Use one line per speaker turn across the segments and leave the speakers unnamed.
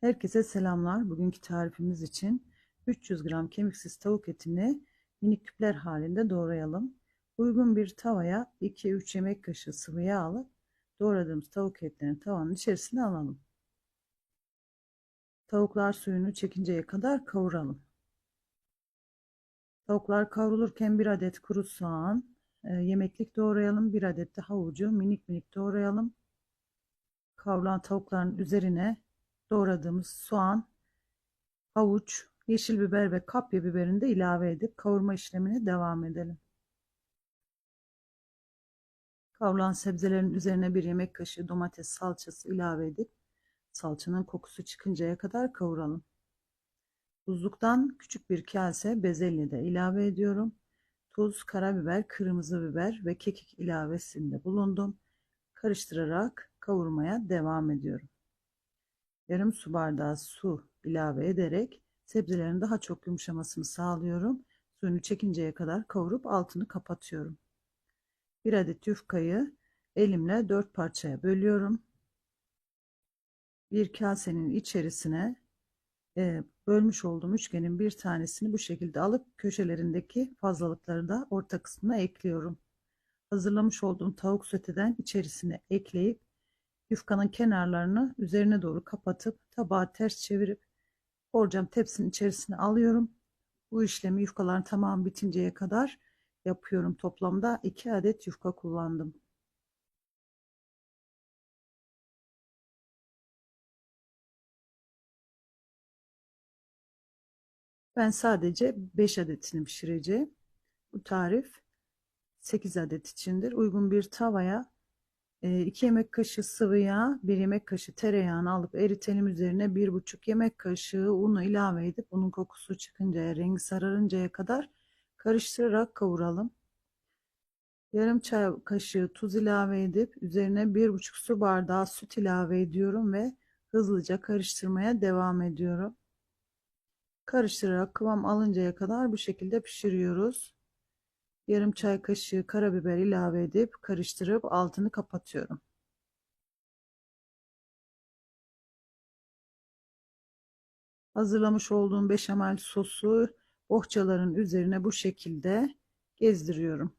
Herkese selamlar. Bugünkü tarifimiz için 300 gram kemiksiz tavuk etini minik küpler halinde doğrayalım. Uygun bir tavaya 2-3 yemek kaşığı sıvı yağ alıp doğradığımız tavuk etlerini tavanın içerisine alalım. Tavuklar suyunu çekinceye kadar kavuralım. Tavuklar kavrulurken bir adet kuru soğan, e, yemeklik doğrayalım. Bir adet de havucu minik minik doğrayalım. Kavrulan tavukların üzerine doğradığımız soğan, havuç, yeşil biber ve kapya biberini de ilave edip kavurma işlemine devam edelim. Kavrulan sebzelerin üzerine bir yemek kaşığı domates salçası ilave edip salçanın kokusu çıkıncaya kadar kavuralım. Buzluktan küçük bir kase bezelye de ilave ediyorum. Tuz, karabiber, kırmızı biber ve kekik ilavesinde bulundum. Karıştırarak kavurmaya devam ediyorum yarım su bardağı su ilave ederek sebzelerin daha çok yumuşamasını sağlıyorum. Suyunu çekinceye kadar kavurup altını kapatıyorum. Bir adet yufkayı elimle dört parçaya bölüyorum. Bir kasenin içerisine e, bölmüş olduğum üçgenin bir tanesini bu şekilde alıp köşelerindeki fazlalıkları da orta kısmına ekliyorum. Hazırlamış olduğum tavuk söteden içerisine ekleyip yufkanın kenarlarını üzerine doğru kapatıp tabağı ters çevirip borcam tepsinin içerisine alıyorum. Bu işlemi yufkaların tamamı bitinceye kadar yapıyorum. Toplamda 2 adet yufka kullandım. Ben sadece 5 adetini pişireceğim. Bu tarif 8 adet içindir. Uygun bir tavaya 2 yemek kaşığı sıvı yağ, 1 yemek kaşığı tereyağını alıp eritelim üzerine 1,5 yemek kaşığı unu ilave edip unun kokusu çıkıncaya, rengi sararıncaya kadar karıştırarak kavuralım. Yarım çay kaşığı tuz ilave edip üzerine 1,5 su bardağı süt ilave ediyorum ve hızlıca karıştırmaya devam ediyorum. Karıştırarak kıvam alıncaya kadar bu şekilde pişiriyoruz yarım çay kaşığı karabiber ilave edip karıştırıp altını kapatıyorum. Hazırlamış olduğum beşamel sosu bohçaların üzerine bu şekilde gezdiriyorum.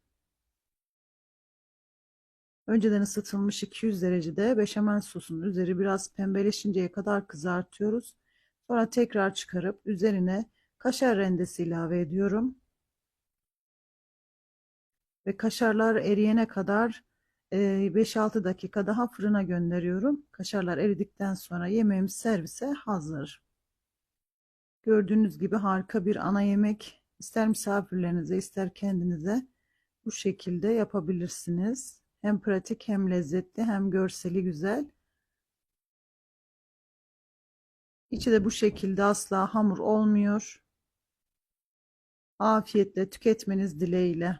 Önceden ısıtılmış 200 derecede beşamel sosun üzeri biraz pembeleşinceye kadar kızartıyoruz. Sonra tekrar çıkarıp üzerine kaşar rendesi ilave ediyorum ve kaşarlar eriyene kadar 5-6 dakika daha fırına gönderiyorum. Kaşarlar eridikten sonra yemeğimiz servise hazır. Gördüğünüz gibi harika bir ana yemek. İster misafirlerinize ister kendinize bu şekilde yapabilirsiniz. Hem pratik hem lezzetli hem görseli güzel. İçi de bu şekilde asla hamur olmuyor. Afiyetle tüketmeniz dileğiyle.